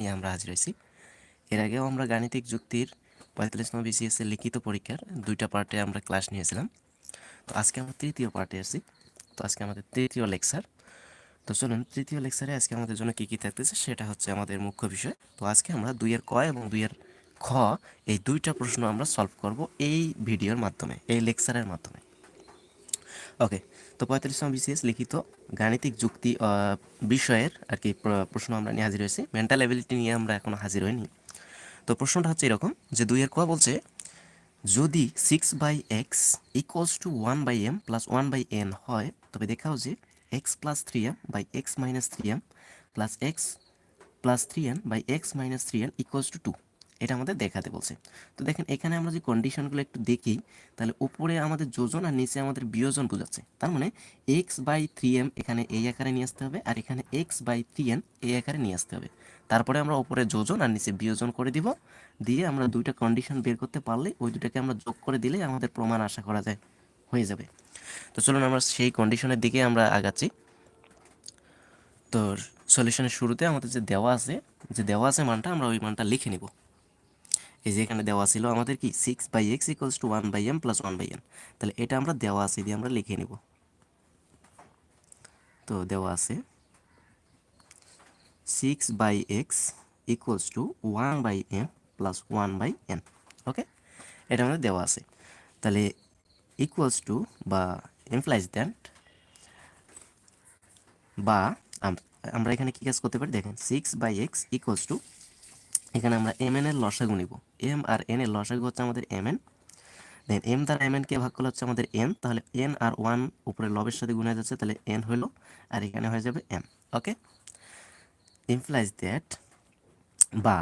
নিয়ে আমরা হাজির হয়েছি। এর আগেও আমরা গাণিতিক যুক্তির পঁয়তাল্লিশতম বিসিএস এর লিখিত পরীক্ষার দুইটা পার্টে আমরা ক্লাস নিয়েছিলাম। তো আজকে আমরা তৃতীয় পার্টে আছি। তো আজকে আমাদের তৃতীয় লেকচার তো চলুন, তৃতীয় লেকচারে আজকে আমাদের জন্য কী কী থাকতেছে সেটা হচ্ছে আমাদের মুখ্য বিষয়। তো আজকে আমরা দুইয়ের ক এবং দুইয়ের খ, এই দুইটা প্রশ্ন আমরা সলভ করব এই ভিডিওর মাধ্যমে, এই লেকচারের মাধ্যমে। ওকে তো পঁয়তাল্লিশ পঁয়তাল্লিশতম বিসিএস লিখিত গাণিতিক যুক্তি বিষয়ের আর কি প্রশ্ন আমরা নিয়ে হাজির হয়েছি। মেন্টাল অ্যাবিলিটি নিয়ে আমরা এখনও হাজির হইনি। তো প্রশ্নটা হচ্ছে এরকম যে দুইয়ের কোয়া বলছে, যদি six by x equals to one by m plus one by n হয়, তবে দেখাও যে x plus three m by x minus three m plus x plus three n by x minus three n equals to two এটা আমাদের দেখাতে বলছে। তো দেখেন, এখানে আমরা যে কন্ডিশনগুলো একটু দেখি, তাহলে উপরে আমাদের যোজন আর নিচে আমাদের বিয়োজন বোঝাচ্ছে। তার মানে এক্স বাই থ্রি এম এখানে এই আকারে নিয়ে আসতে হবে আর এখানে এক্স বাই থ্রি এন এই আকারে নিয়ে আসতে হবে। তারপরে আমরা উপরে যোজন আর নিচে বিয়োজন করে দিব। দিয়ে আমরা দুইটা কন্ডিশন বের করতে পারলে ওই দুটাকে আমরা যোগ করে দিলে আমাদের প্রমাণ আশা করা যায়, হয়ে যাবে। তো চলুন আমরা সেই কন্ডিশনের দিকে আমরা আগাচ্ছি। তো সলিউশনের শুরুতে আমাদের যে দেওয়া আছে, যে দেওয়া আছে মানটা, আমরা ওই মানটা লিখে নিব। এই যে এখানে দেওয়া ছিল আমাদের কি six by X equals to one by M plus one by N তাহলে এটা আমরা দেওয়া আছে, দিয়ে আমরা লিখে নিব। তো দেওয়া আছে six by X equals to one by M plus one by N okay এটা আমাদের দেওয়া আছে। তাহলে ইকুয়ালস টু বা ইমপ্লাইজ দ্যাট বা আমরা এখানে কী কাজ করতে পারি? দেখেন six by X equals to এখানে আমরা এম এন এর লসাগু নিব। এম আর এন এর লসাগু হচ্ছে আমাদের এম এন দেন এম দ্বারা এম এন কে ভাগ করলে হচ্ছে আমাদের এন তাহলে এন আর ওয়ান উপরে লবের সাথে গুণে যাচ্ছে, তাহলে এন হলো, আর এখানে হয়ে যাবে এম ওকে ইমপ্লাইজ দ্যাট বা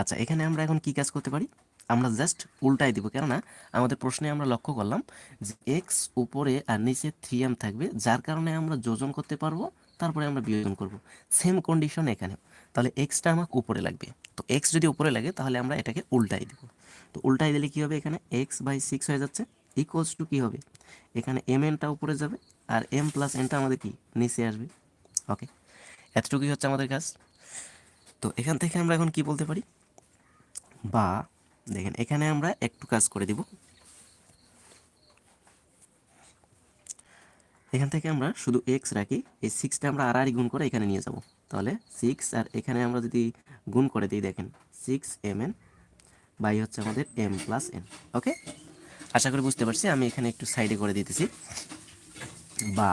আচ্ছা এখানে আমরা এখন কি কাজ করতে পারি? আমরা জাস্ট উল্টাই দিব, কেননা আমাদের প্রশ্নে আমরা লক্ষ্য করলাম যে এক্স উপরে আর নিচে থ্রি এম থাকবে, যার কারণে আমরা যোজন করতে পারব, তারপরে আমরা বিয়োজন করব। সেম কন্ডিশন এখানেও। তাহলে এক্সটা আমাকে উপরে লাগবে। তো এক্স যদি উপরে লাগে, তাহলে আমরা এটাকে উল্টাই দিব। তো উল্টাই দিলে কী হবে এখানে? এক্স বাই সিক্স হয়ে যাচ্ছে। ইকুয়ালস টু কী হবে? এখানে এম এনটা উপরে যাবে আর এম প্লাস এনটা আমাদের কি? নিচে আসবে। ওকে এতটুকুই হচ্ছে আমাদের কাজ। তো এখান থেকে আমরা এখন কি বলতে পারি? বা, দেখেন, এখানে আমরা একটু কাজ করে দিব। এখান থেকে আমরা শুধু এক্স রাখি। এই সিক্সটা আমরা আর আর গুণ করে এখানে নিয়ে যাব। তাহলে সিক্স আর এখানে আমরা যদি গুণ করে দিই, দেখেন সিক্স এম এন বাই হচ্ছে আমাদের এম প্লাস এন ওকে আশা করি বুঝতে পারছি, আমি এখানে একটু সাইডে করে দিতেছি। বা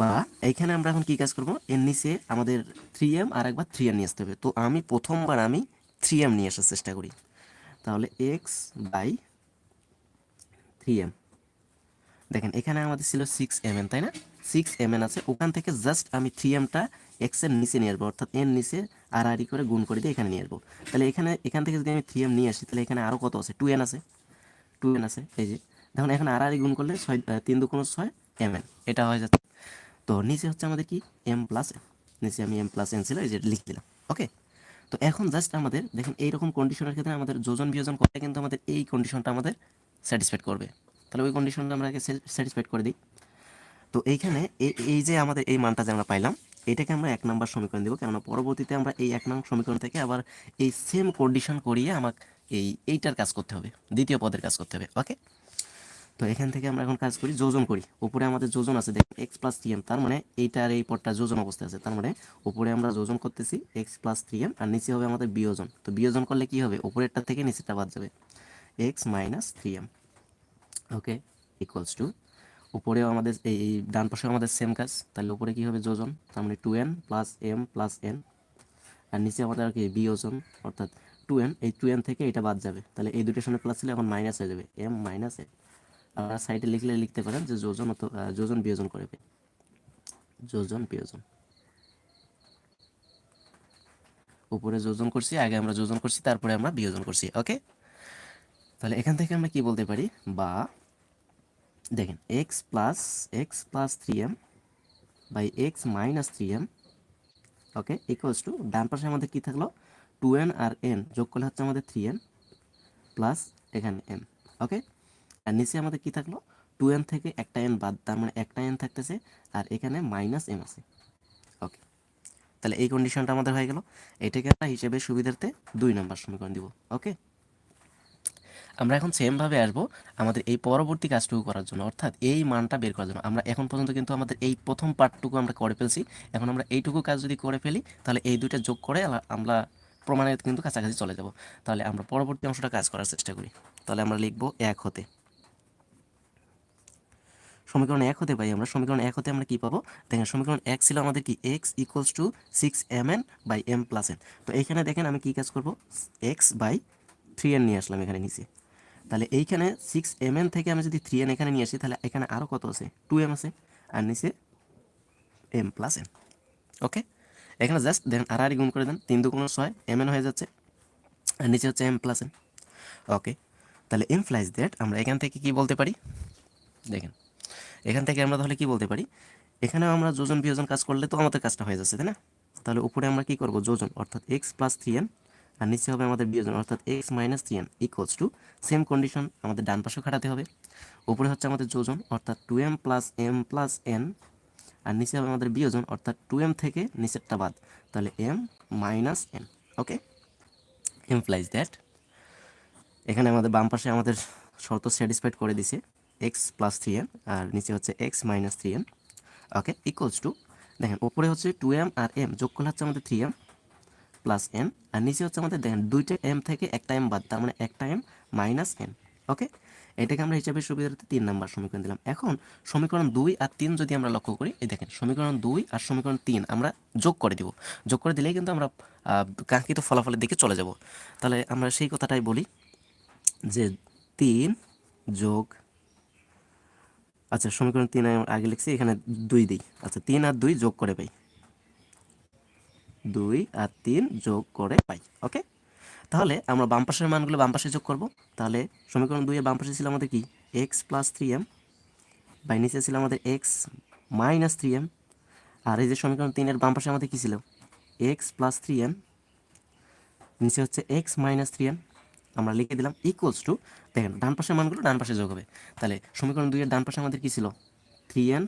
বা, এইখানে আমরা এখন কি কাজ করব? এর নিচে আমাদের থ্রি এম আর একবার থ্রি এম নিয়ে আসতে হবে। তো আমি প্রথমবার আমি থ্রি এম নিয়ে আসার চেষ্টা করি। তাহলে এক্স বাই থ্রি এম দেখেন, এখানে আমাদের ছিল সিক্স এম এন তাই না? সিক্স এম এন আছে, ওখান থেকে জাস্ট আমি থ্রি এমটা এক্সের নিচে নিয়ে আসব, অর্থাৎ এর নিচে আর আরি করে গুণ করে দিয়ে এখানে নিয়ে আসব। তাহলে এখানে, এখান থেকে যদি আমি থ্রি এম নিয়ে আসি, তাহলে এখানে আরও কত আছে? টু এন আছে। টু এন আছে, এই যে। দেখুন এখন আর আরি গুণ করলে ছয় তিন দুগুণ ছয় এম এন এটা হয়ে যাচ্ছে। তো নিচে হচ্ছে আমাদের কি? এম প্লাস নিচে আমি এম প্লাস এন ছিল, এই যে লিখে দিলাম। ওকে তো এখন জাস্ট আমাদের, দেখেন এইরকম কন্ডিশনের ক্ষেত্রে আমাদের যোজন বিয়োজন করতে কিন্তু আমাদের এই কন্ডিশনটা আমাদের স্যাটিসফাইড করবে। তাহলে ওই কন্ডিশনটা আমরা আগে স্যাটিসফাইড করে দিই। তো এইখানে এই যে আমাদের এই মানটা যে আমরা পাইলাম, এটাকে আমরা এক নম্বর সমীকরণ দেবো। কেননা পরবর্তীতে আমরা এই এক নম্বর সমীকরণ থেকে আবার এই সেম কন্ডিশন করিয়ে আমাকে এই এইটার কাজ করতে হবে, দ্বিতীয় পদের কাজ করতে হবে ওকে তো এখান থেকে আমরা এখন কাজ করি, যোজন করি। উপরে আমাদের যোজন আছে, দেখুন এক্স প্লাস থ্রি এম তার মানে এইটা আর এই পদটা যোজন অবস্থায় আছে, তার মানে উপরে আমরা যোজন করতেছি এক্স প্লাস থ্রি এম আর নিচে হবে আমাদের বিয়োজন। তো বিয়োজন করলে কি হবে? উপরেরটা থেকে নিচেটা বাদ যাবে X minus three M okay equals to উপরেও আমাদের এই ডান পাশে আমাদের সেম কাজ। তাহলে উপরে কি হবে? যোজন। তার মানে two N plus M plus N আর নিচে আমাদের আর কি বিয়োজন অর্থাৎ টু এন এই টু এন থেকে এটা বাদ যাবে। তাহলে এই দুটোর সামনে প্লাস ছিল এখন মাইনাস হয়ে যাবে। এম মাইনাস এন আপনারা সাইডে লিখলে লিখতে পারেন যে যোজন অত যোজন বিয়োজন করবে যোজন বিয়োজন। উপরে যোজন করছি, আগে আমরা যোজন করছি, তারপরে আমরা বিয়োজন করছি ওকে তাহলে এখান থেকে আমরা কি বলতে পারি? বা দেখেন X plus X plus three M by X minus three M okay equals to ডান পাশে আমাদের কি থাকল? টু এন আর এন যোগ করলে হচ্ছে আমাদের থ্রি এন প্লাস এখানে এম ওকে আর নিচে আমাদের কি থাকল? টু এন থেকে একটা এন বাদ, তার মানে একটা এন থাকতেছে আর এখানে মাইনাস এম আছে ওকে তাহলে এই কন্ডিশনটা আমাদের হয়ে গেল। এটাকে আমরা হিসেবে সুবিধার্থে দুই নম্বর সমীকরণ দিব ওকে আমরা এখন সেমভাবে আসব আমাদের এই পরবর্তী কাজটুকু করার জন্য, অর্থাৎ এই মানটা বের করার জন্য। আমরা এখন পর্যন্ত কিন্তু আমাদের এই প্রথম পার্টটুকু আমরা করে ফেলছি। এখন আমরা এইটুকু কাজ যদি করে ফেলি, তাহলে এই দুইটা যোগ করে আমরা প্রমাণের কিন্তু কাছাকাছি চলে যাব। তাহলে আমরা পরবর্তী অংশটা কাজ করার চেষ্টা করি। তাহলে আমরা লিখব এক হতে। সমীকরণ এক হতে পাই আমরা। সমীকরণ এক হতে আমরা কি পাবো? দেখেন, সমীকরণ এক ছিল আমাদের কি? X equals to six M N by M plus N তো এইখানে দেখেন আমি কি কাজ করব? এক্স বাই থ্রি এন নিয়ে আসলাম এখানে নিচে। তাহলে এইখানে সিক্স এম এন থেকে আমি যদি থ্রি এন এখানে নিয়ে আসি, তাহলে এখানে আরও কত আছে? টু এম আছে, আর নিচে এম প্লাস এন ওকে এখানে জাস্ট দেখেন আর আর গুণ করে দেন, তিন দুগুণ ছয় এম এন হয়ে যাচ্ছে, আর নিচে হচ্ছে এম প্লাস এন ওকে তাহলে ইমপ্লাইজ দ্যাট আমরা এখান থেকে কি বলতে পারি? দেখেন, এখান থেকে আমরা তাহলে কি বলতে পারি? এখানে আমরা যোজন বিয়োজন কাজ করলে তো আমাদের কাজটা হয়ে যাচ্ছে, তাই না? তাহলে উপরে আমরা কি করব? যোজন, অর্থাৎ এক্স প্লাস থ্রি এন আর নিচে হবে আমাদের বিয়োজন, অর্থাৎ X minus three N equals to same condition আমাদের ডান পাশেও খাটাতে হবে। উপরে হচ্ছে আমাদের যোজন, অর্থাৎ two M plus M plus N আর নিচে হবে আমাদের বিয়োজন, অর্থাৎ টু এম থেকে নিচেরটা বাদ। তাহলে M minus N okay implies that এখানে আমাদের বাম পাশে আমাদের শর্ত স্যাটিসফাইড করে দিছে এক্স প্লাস থ্রি এন আর নিচে হচ্ছে X minus three N okay equals to দেখেন ওপরে হচ্ছে টু এম আর এম যোগ করলে হচ্ছে আমাদের থ্রি এম প্লাস এন আর নিচে হচ্ছে আমাদের দেখেন দুইটা এম থেকে একটা এম বাদ, তার মানে একটা এম মাইনাস এন ওকে এটাকে আমরা হিসাবে সুবিধার্থে তিন নাম্বার সমীকরণ দিলাম। এখন সমীকরণ দুই আর তিন যদি আমরা লক্ষ্য করি, এই দেখেন, সমীকরণ দুই আর সমীকরণ তিন আমরা যোগ করে দিব। যোগ করে দিলেই কিন্তু আমরা কাঙ্ক্ষিত ফলাফলের দিকে চলে যাব। তাহলে আমরা সেই কথাটাই বলি যে তিন যোগ আচ্ছা সমীকরণ তিন আগে লিখছি, এখানে দুই দিই। আচ্ছা তিন আর দুই যোগ করে পাই। দুই আর তিন যোগ করে পাই ওকে? তাহলে আমরা বাম পাশের মানগুলো বাম পাশে যোগ করব। তাহলে সমীকরণ দুইয়ের বাম পাশে ছিল আমাদের কি? X plus three M by নিচে ছিল আমাদের এক্স মাইনাস থ্রি এম আর এই যে সমীকরণ তিনের বাম পাশে আমাদের কি ছিল? এক্স প্লাস থ্রি এম নিচে হচ্ছে এক্স মাইনাস থ্রি এম আমরা লিখে দিলাম ইকুয়ালস টু দেখেন, ডান পাশের মানগুলো ডান পাশে যোগ হবে। তাহলে সমীকরণ দুইয়ের ডান পাশে আমাদের কি ছিল? Three N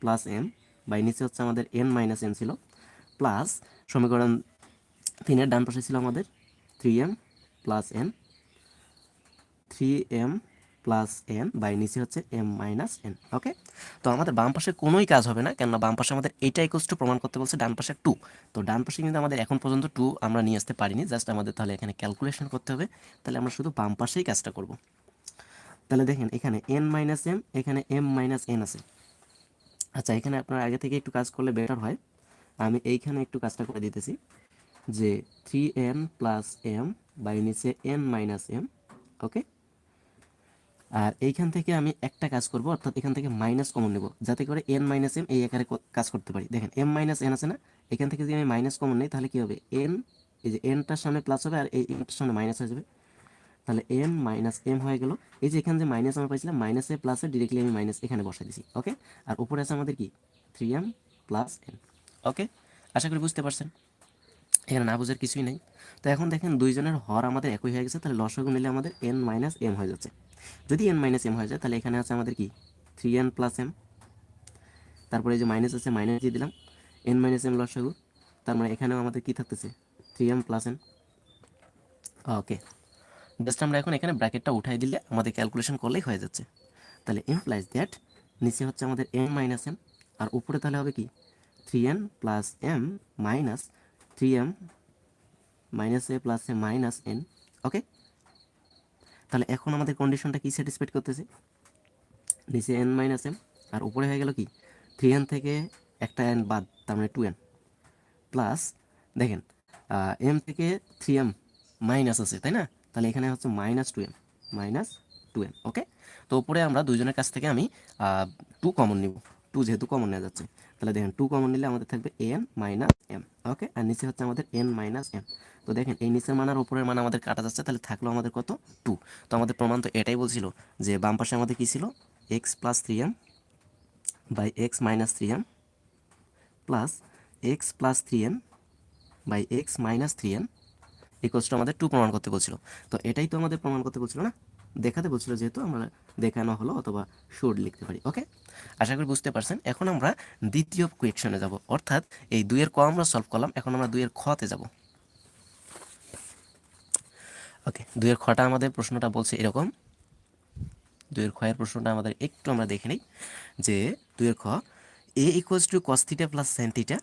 plus M by নিচে হচ্ছে আমাদের এন মাইনাস এন ছিল প্লাস সমীকরণ তিনের ডান পাশে ছিল আমাদের three M plus N three M plus N by নিচে হচ্ছে এম মাইনাস এন ওকে তো আমাদের বাম পাশে কোনোই কাজ হবে না, কেননা বাম পাশে আমাদের এইটা ইকোস টু প্রমাণ করতে বলছে ডান পাশে টু তো ডান পাশে কিন্তু আমাদের এখন পর্যন্ত টু আমরা নিয়ে আসতে পারিনি জাস্ট আমাদের তাহলে এখানে ক্যালকুলেশন করতে হবে। তাহলে আমরা শুধু বাম পাশেই কাজটা করব। তাহলে দেখেন, এখানে এন মাইনাস এম এখানে এম মাইনাস এন আছে। আচ্ছা এখানে আপনার আগে থেকে একটু কাজ করলে বেটার হয়। আমি এইখানে একটু কাজটা করে দিতেছি যে three N plus M by নিচে এন মাইনাস এম ওকে আর এইখান থেকে আমি একটা কাজ করব, অর্থাৎ এখান থেকে মাইনাস কমন নেব, যাতে করে এন মাইনাস এম এই আকারে কাজ করতে পারি। দেখেন এম মাইনাস এন আছে না? এখান থেকে যদি আমি মাইনাস কমন নেই, তাহলে কি হবে? এন এই যে এনটার সামনে প্লাস হবে আর এই এনটার সামনে মাইনাস হয়ে যাবে। তাহলে এম মাইনাস এম হয়ে গেল। এই যে এখানে যে মাইনাস আমরা পাইছিলাম মাইনাসে প্লাসে ডিরেক্টলি আমি মাইনাস এখানে বসাই দিছি ওকে আর উপরে আছে আমাদের কি? Three M plus N okay আশা করি বুঝতে পারছেন। এখানে না বোঝার কিছুই নেই। তো এখন দেখেন দুইজনের হর আমাদের একই হয়ে গেছে, তাহলে লসগু নিলে আমাদের এন মাইনাস এম হয়ে যাচ্ছে। যদি এন মাইনাস এম হয়ে যায়, তাহলে এখানে আছে আমাদের কি? থ্রি এন প্লাস এম তারপরে এই যে মাইনাস আছে মাইনাস দিয়ে দিলাম। এন মাইনাস এম লসগু তার মানে এখানেও আমাদের কি থাকতেছে? Three M plus N okay just আমরা এখন এখানে ব্র্যাকেটটা উঠাই দিলে আমাদের ক্যালকুলেশন করলেই হয়ে যাচ্ছে। তাহলে ইমপ্লাইজ দ্যাট নিচে হচ্ছে আমাদের এম মাইনাস এম আর উপরে তাহলে হবে কি? Three N plus M minus three M minus A plus A minus N okay তাহলে এখন আমাদের কন্ডিশনটা কি স্যাটিসফাইড করতেছে? নিচে এন মাইনাস এম আর উপরে হয়ে গেল কি? থ্রি এন থেকে একটা এন বাদ, তার মানে টু এন প্লাস দেখেন এম থেকে থ্রি এম মাইনাস আছে, তাই না? তাহলে এখানে হচ্ছে minus two M minus two M okay তো উপরে আমরা দুজনের কাছ থেকে আমি টু কমন নিব। টু যেহেতু কমন নেওয়া যাচ্ছে। তাহলে দেখেন টু কমন নিলে আমাদের থাকবে এন মাইনাস এম ওকে আর নিচে হচ্ছে আমাদের এন মাইনাস এম তো দেখেন এই নিচের মান আর উপরের মান আমাদের কাটা যাচ্ছে, তাহলে থাকল আমাদের কত? টু তো আমাদের প্রমাণ তো এটাই বলছিল যে বাম পাশে আমাদের কী ছিল? X plus three M by X minus three M plus X plus three M by X minus three M equals to আমাদের টু প্রমাণ করতে বলছিল। তো এটাই তো আমাদের প্রমাণ করতে বলছিল না? দেখাতে বলছিল যেহেতু আমরা দেখানো হলো অথবা শুড লিখতে পারি ওকে আশা করি বুঝতে পারছেন। এখন আমরা দ্বিতীয় কোয়েকশনে যাব। অর্থাৎ এই দুইয়ের ক আমরা সলভ করলাম, এখন আমরা দুইয়ের খতে যাব। ওকে দুইয়ের খটা আমাদের প্রশ্নটা বলছে এরকম। দুইয়ের খয়ের প্রশ্নটা আমাদের একটু আমরা দেখে নিই, যে দুইয়ের খ A equals to cos theta plus sine theta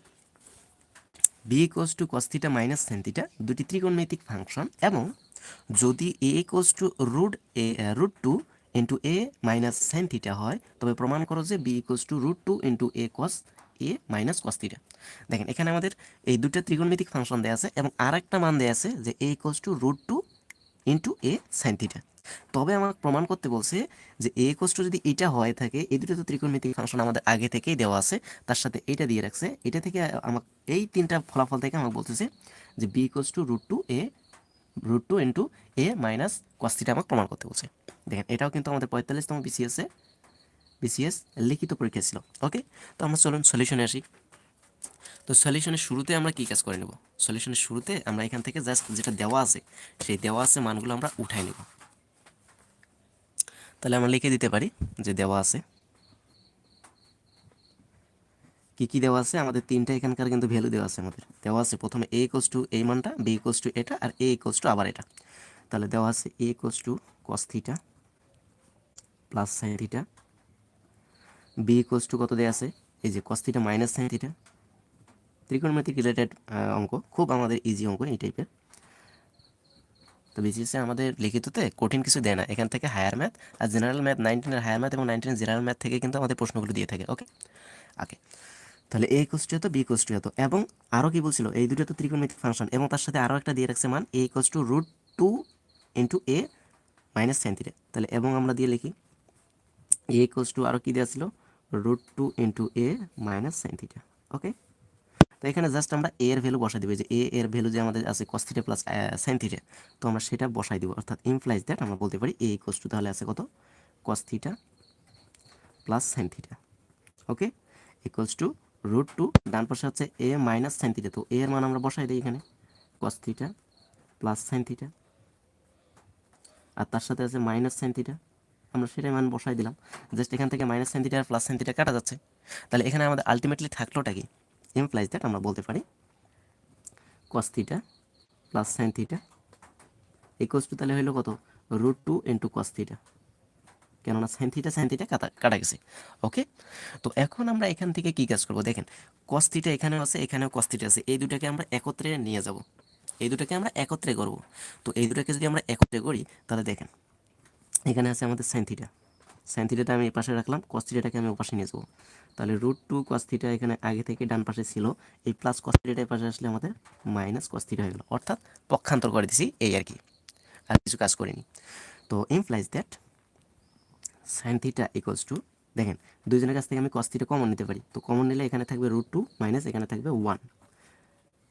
B equals to cos theta minus sine theta দুটি ত্রিকোণমিতিক ফাংশন এবং যদি A equals to root A root two into A minus sine theta হয়, তবে প্রমাণ করো যে B equals to root two into A cos A minus cos theta দেখেন, এখানে আমাদের এই দুটো ত্রিকোণমিতিক ফাংশন দেওয়া আছে এবং আর একটা মান দেওয়া আছে যে A equals to root two into A sine theta তবে আমাকে প্রমাণ করতে বলছে যে এ কোস্ট যদি এটা হয়ে থাকে, এই দুটো তো ত্রিকোণমিতিক ফাংশন আমাদের আগে থেকেই দেওয়া আছে, তার সাথে এটা দিয়ে রাখছে। এটা থেকে আমাকে, এই তিনটা ফলাফল থেকে আমাকে বলতেছে যে B equals to root two A root two into A minus cos theta আমাকে প্রমাণ করতে বলছে। দেখেন, এটাও কিন্তু আমাদের পঁয়তাল্লিশতম বিসিএসে বিসিএস লিখিত পরীক্ষা ছিল, ওকে? তো আমরা চলুন সলিউশনে আসি। তো সলিউশনের শুরুতে আমরা কী কাজ করে নেব? সলিউশনের শুরুতে আমরা এখান থেকে জাস্ট যেটা দেওয়া আছে, সেই দেওয়া আছে মানগুলো আমরা উঠাই নেব। তাহলে আমরা লিখে দিতে পারি যে দেওয়া আছে। কি কি দেওয়া আছে? আমাদের তিনটা এখানকার কিন্তু ভ্যালু দেওয়া আছে আমাদের। দেওয়া আছে প্রথমে এ কোস টু এই মানটা বি কোস টু এটা আর এ কোস টু আবার এটা। তাহলে দেওয়া আছে A equals to cos theta plus sine theta B equals to কত দেওয়া আছে? এই যে cos theta minus sine theta ত্রিকোণমিতিক রিলেটেড অঙ্ক, খুব আমাদের ইজি অঙ্ক এই টাইপের তো বিসিএসে আমাদের লিখিততে কঠিন কিছু দেয় না। এখান থেকে হায়ার ম্যাথ আর জেনারেল ম্যাথ নাইনটিনের হায়ার ম্যাথ এবং নাইনটিনের জেনারেল ম্যাথ থেকে কিন্তু আমাদের প্রশ্নগুলো দিয়ে থাকে ওকে ওকে তাহলে এ কোস্টু হতো বি কোস্টু হতো এবং আরও কি বলছিল? এই দুটো তো ত্রিকোণমিতিক ফাংশন। এবং তার সাথে আরও একটা দিয়ে রাখছে মান A equals to root two into A minus sine theta তাহলে এবং আমরা দিয়ে লিখি এ কোস টু আরও কী দেওয়া ছিল? Root two into A minus sine theta okay তো এখানে জাস্ট আমরা এ এর ভ্যালু বসাই দেবো। যে এ এর ভ্যালু যে আমাদের আছে cos theta plus sine theta তো আমরা সেটা বসাই দেবো। অর্থাৎ ইমপ্লাইজ দ্যাট আমরা বলতে পারি এ ইকোস টু তাহলে আছে কত? Cos theta plus sine theta okay equals to root two ডান পাশে হচ্ছে এ মাইনাস সাইন থিটা তো এ এর মান আমরা বসাই দিই এখানে cos theta plus sine theta আর তার সাথে আছে মাইনাস সাইন থিটা আমরা সেটাই মান বসাই দিলাম। জাস্ট এখান থেকে মাইনাস সাইন থিটা আর প্লাস সাইন থিটা কাটা যাচ্ছে। তাহলে এখানে আমাদের আলটিমেটলি থাকলোটা কি? ইমপ্লাইজ দ্যাট আমরা বলতে পারি cos theta plus sine theta equals to তাহলে হলো কত? Root two into cos theta কেননা সাইন থিটা সাইন থিটা কাটা কাটা গেছে। ওকে? তো এখন আমরা এখান থেকে কি কাজ করব? দেখেন কস্তিটা এখানেও আছে, এখানেও কস্তিটা আছে। এই দুটাকে আমরা একত্রে নিয়ে যাব। এই দুটাকে আমরা একত্রে করব। তো এই দুটাকে যদি আমরা একত্রে করি, তাহলে দেখেন, এখানে আছে আমাদের সাইন থিটা সাইন থিটাটা আমি রাখলাম কস থিটাটাকে আমি ওপাশে নিয়ে যাব। তাহলে রুট টু কস থিটা এখানে আগে থেকে ডান পাশে ছিল। এই প্লাস কস থিটাটা পাশে আসলে আমাদের মাইনাস কস থিটা হয়ে গেলো। অর্থাৎ পক্ষান্তর করে দিছি, এই আর কি। আর কিছু কাজ করিনি। তো implies that sine theta equals to দেখেন, দুইজনের কাছ থেকে আমি কস থিটা কমন নিতে পারি। তো কমন নিলে এখানে থাকবে রুট টু মাইনাস এখানে থাকবে ওয়ান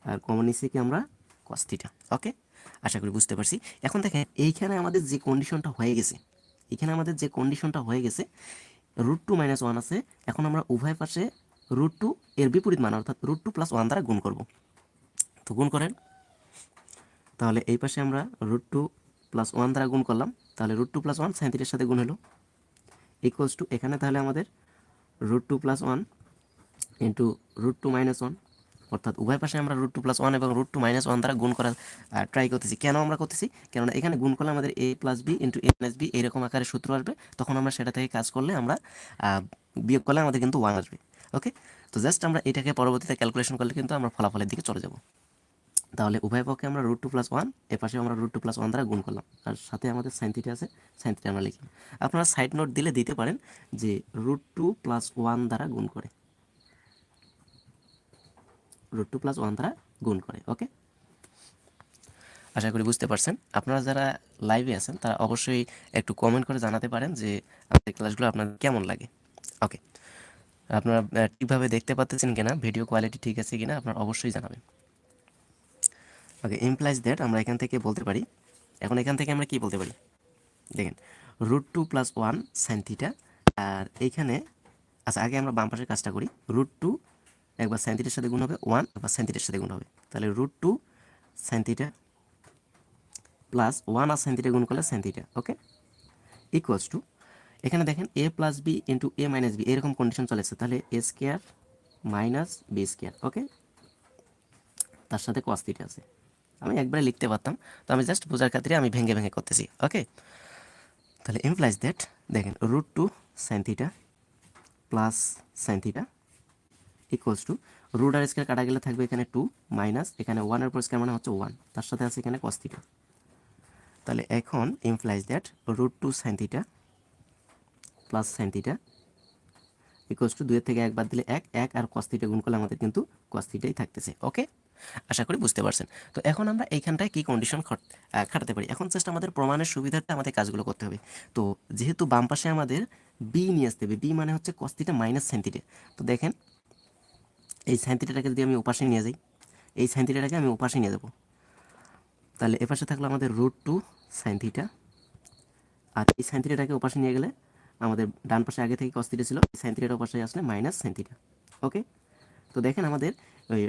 আর কমন নিচ্ছি কি আমরা কস থিটা ওকে আশা করি বুঝতে পারছি। এখন দেখেন, এইখানে আমাদের যে কন্ডিশনটা হয়ে গেছে এখানে আমাদের যে কন্ডিশনটা হয়ে গেছে রুট টু মাইনাস ওয়ান আছে, এখন আমরা উভয় পাশে রুট টু এর বিপরীত মান, অর্থাৎ রুট টু প্লাস ওয়ান দ্বারা গুণ করব। তো গুণ করেন। তাহলে এই পাশে আমরা রুট টু প্লাস ওয়ান দ্বারা গুণ করলাম, তাহলে রুট টু প্লাস ওয়ান সাঁত্রিশের সাথে গুণ হলো। ইকুয়ালস টু এখানে তাহলে আমাদের root two plus one into root two minus one অর্থাৎ উভয় পাশে আমরা রুট টু প্লাস ওয়ান এবং রুট টু মাইনাস ওয়ান দ্বারা গুণ করার ট্রাই করতেছি। কেন আমরা করতেছি? কেননা এখানে গুণ করলে আমাদের A plus B into A minus B এরকম আকারে সূত্র আসবে, তখন আমরা সেটা থেকে কাজ করলে আমরা বিয়োগ করলে আমাদের কিন্তু ওয়ান আসবে। ওকে তো জাস্ট আমরা এটাকে পরবর্তীতে ক্যালকুলেশন করলে কিন্তু আমরা ফলাফলের দিকে চলে যাব। তাহলে উভয় পক্ষে আমরা রুট টু প্লাস ওয়ান এ পাশে আমরা রুট টু প্লাস ওয়ান দ্বারা গুণ করলাম। আর সাথে আমাদের সাইন থিটা আছে সাইন থিটা আমরা লিখি আপনারা সাইড নোট দিলে দিতে পারেন যে রুট টু প্লাস ওয়ান দ্বারা গুণ করে। রুট টু প্লাস ওয়ান দ্বারা গুণ করে ওকে আশা করি বুঝতে পারছেন। আপনারা যারা লাইভে আছেন, তারা অবশ্যই একটু কমেন্ট করে জানাতে পারেন যে আমাদের ক্লাসগুলো আপনাদের কেমন লাগে। ওকে আপনারা ঠিকভাবে দেখতে পাচ্ছেন কিনা ভিডিও কোয়ালিটি ঠিক আছে কিনা, আপনারা অবশ্যই জানাবেন। ওকে ইমপ্লাইজ দ্যাট আমরা এখান থেকে বলতে পারি, এখন এখান থেকে আমরা কি বলতে পারি? দেখেন root two plus one sine আর এইখানে আচ্ছা আগে আমরা বাম পাশের কাজটা করি রুট টু একবার সাইন সাথে গুণ হবে ওয়ান একবার সাইন সাথে গুণ হবে। তাহলে root two sine plus one আর সাইন থিটা গুণ করলে সাইন ওকে ইকুয়ালস টু এখানে দেখেন A plus B into A minus B এরকম কন্ডিশন চলেছে তাহলে A square minus B square okay তার সাথে কস থিটা আছে। আমি একবারে লিখতে পারতাম। তো আমি জাস্ট বোঝার খাতিরে আমি ভেঙে ভেঙে করতেছি ওকে তাহলে ইমপ্লাইজ দ্যাট দেখেন root two sine theta plus sine theta equals to root R square কাটা গেলে থাকবে এখানে টু মাইনাস এখানে ওয়ানের পর স্কোয়ার মানে হচ্ছে ওয়ান তার সাথে আছে এখানে কস থিটা তাহলে এখন implies that root two sine theta plus sine theta equals to দুইয়ের থেকে একবার দিলে এক এক আর কস থিটা গুণ করলে আমাদের কিন্তু কস থিটাই থাকতেছে ওকে আশা করি বুঝতে পারছেন। তো এখন আমরা এইখানটায় কি কন্ডিশন খাটাতে পারি? এখন জাস্ট আমাদের প্রমাণের সুবিধার্থে আমাদের কাজগুলো করতে হবে। তো যেহেতু বাম পাশে আমাদের বি নিয়ে আসতে হবে বি মানে হচ্ছে কস্তিটা মাইনাস সাইন থিটা তো দেখেন, এই সাইন থিটাটাকে যদি আমি উপাশে নিয়ে যাই, এই সাইন্থিটাটাকে আমি উপাশে নিয়ে যাব। তাহলে এপাশে থাকল আমাদের রুট টু সাইন থিটা আর এই সাইন থিটাটাকে ওপাশে নিয়ে গেলে আমাদের ডান পাশে আগে থেকে কস্তিটা ছিল, এই সাইন থিটাটা ওপাশে আসলে মাইনাস সাইন থিটা ওকে তো দেখেন আমাদের ওই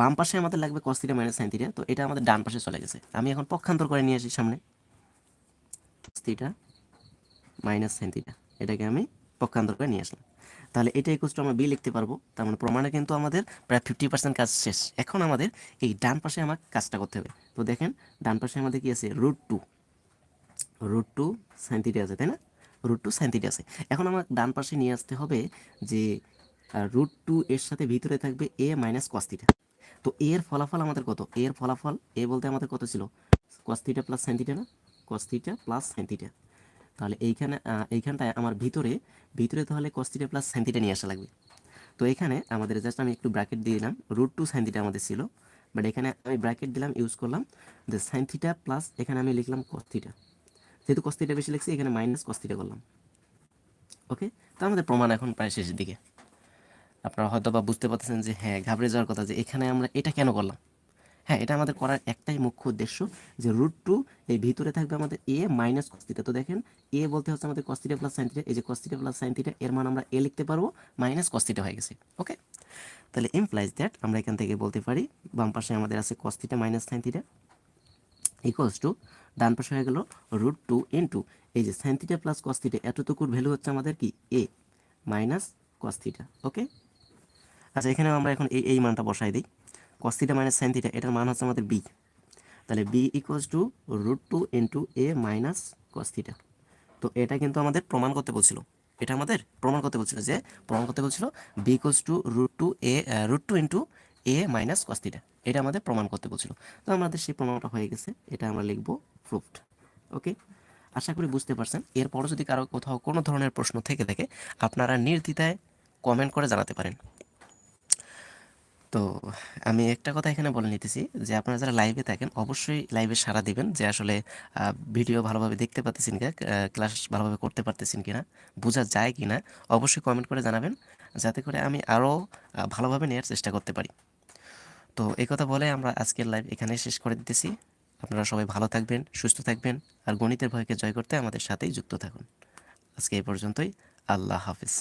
বাম পাশে আমাদের লাগবে কস মাইনাস সাইন থিটা তো এটা আমাদের ডান পাশে চলে গেছে। আমি এখন পক্ষান্তর করে নিয়ে আসি সামনে। Cos theta minus sine theta এটাকে আমি পক্ষান্তর করে নিয়ে আসলাম। তাহলে এটা ইকুয়াল টু আমরা বি লিখতে পারব। তার মানে প্রমাণে কিন্তু আমাদের প্রায় ফিফটি পার্সেন্ট কাজ শেষ। এখন আমাদের এই ডান পাশে আমার কাজটা করতে হবে। তো দেখেন, ডান পাশে আমাদের কি আছে? Root two root two sine theta আছে, তাই না? রুট টু সাইন থিটা আছে। এখন আমার ডান পাশে নিয়ে আসতে হবে যে রুট টু এর সাথে ভিতরে থাকবে এ মাইনাস কস্তিটা তো এর ফলাফল আমাদের কত? এর ফলাফল এ বলতে আমাদের কত ছিল? Cos theta plus sine theta না? Cos theta plus sine theta তাহলে এইখানে এইখানটায় আমার ভিতরে ভিতরে তাহলে কস থিটা প্লাস সাইন নিয়ে আসা লাগবে। তো এখানে আমাদের জাস্ট আমি একটু ব্র্যাকেট দিয়ে দিলাম রুট টু সাইন থিটা আমাদের ছিল। বাট এখানে আমি ব্র্যাকেট দিলাম ইউজ করলাম, যে সাইন প্লাস এখানে আমি লিখলাম কস্তিটা যেহেতু কস্তিটা বেশি লিখছি, এখানে মাইনাস কস্তিটা করলাম। ওকে তো আমাদের প্রমাণ এখন প্রায় শেষের দিকে। আপনারা হয়তো বা বুঝতে পারতেছেন যে হ্যাঁ ঘাবড়ে যাওয়ার কথা যে, এখানে আমরা এটা কেন করলাম? হ্যাঁ এটা আমাদের করার একটাই মুখ্য উদ্দেশ্য যে রুট টু এই ভিতরে থাকবে আমাদের এ মাইনাস কস্তিটা তো দেখেন এ বলতে হচ্ছে আমাদের কস্তিটা প্লাস সাইনথিটা এই যে কস্তিটা প্লাস সাইনথিটা এর মান আমরা এ লিখতে পারব মাইনাস কস্তিটা হয়ে গেছে। ওকে তাহলে ইমপ্লাইজ দ্যাট আমরা এখান থেকে বলতে পারি, বাম পাশে আমাদের আছে cos theta minus sine theta equals to ডান পাশে হয়ে গেল রুট টু ইন্টু এই যে sine theta plus cos theta এতটুকুর value হচ্ছে আমাদের কি? এ মাইনাস কস থিটা ওকে আচ্ছা এখানে আমরা এখন এই এই মানটা বসাই দিই। Cos theta minus sine theta এটার মান হচ্ছে আমাদের বি তাহলে B equals to root two into A minus cos theta তো এটা কিন্তু আমাদের প্রমাণ করতে বলছিল। এটা আমাদের প্রমাণ করতে বলছিল যে, প্রমাণ করতে বলছিল B equals to root two A root two into A minus cos theta এটা আমাদের প্রমাণ করতে বলছিল। তো আমাদের সেই প্রমাণটা হয়ে গেছে। এটা আমরা লিখব প্রুফড ওকে আশা করি বুঝতে পারছেন। এরপরও যদি কারও কোথাও কোনো ধরনের প্রশ্ন থেকে থাকে, আপনারা নির্দ্বিধায় কমেন্ট করে জানাতে পারেন। তো আমি একটা কথা এখানে বলে নিতেছি যে আপনারা যারা লাইভে থাকেন, অবশ্যই লাইভে সাড়া দিবেন যে আসলে ভিডিও ভালোভাবে দেখতে পাচ্ছেন কিনা ক্লাস ভালোভাবে করতে পারতেছেন কিনা, বোঝা যায় কিনা, অবশ্যই কমেন্ট করে জানাবেন যাতে করে আমি আরও ভালোভাবে নেওয়ার চেষ্টা করতে পারি। তো এই কথা বলে আমরা আজকের লাইভ এখানে শেষ করে দিতেছি। আপনারা সবাই ভালো থাকবেন, সুস্থ থাকবেন আর গণিতের ভয়কে জয় করতে আমাদের সাথেই যুক্ত থাকুন। আজকে এই পর্যন্তই। আল্লাহ হাফিজ।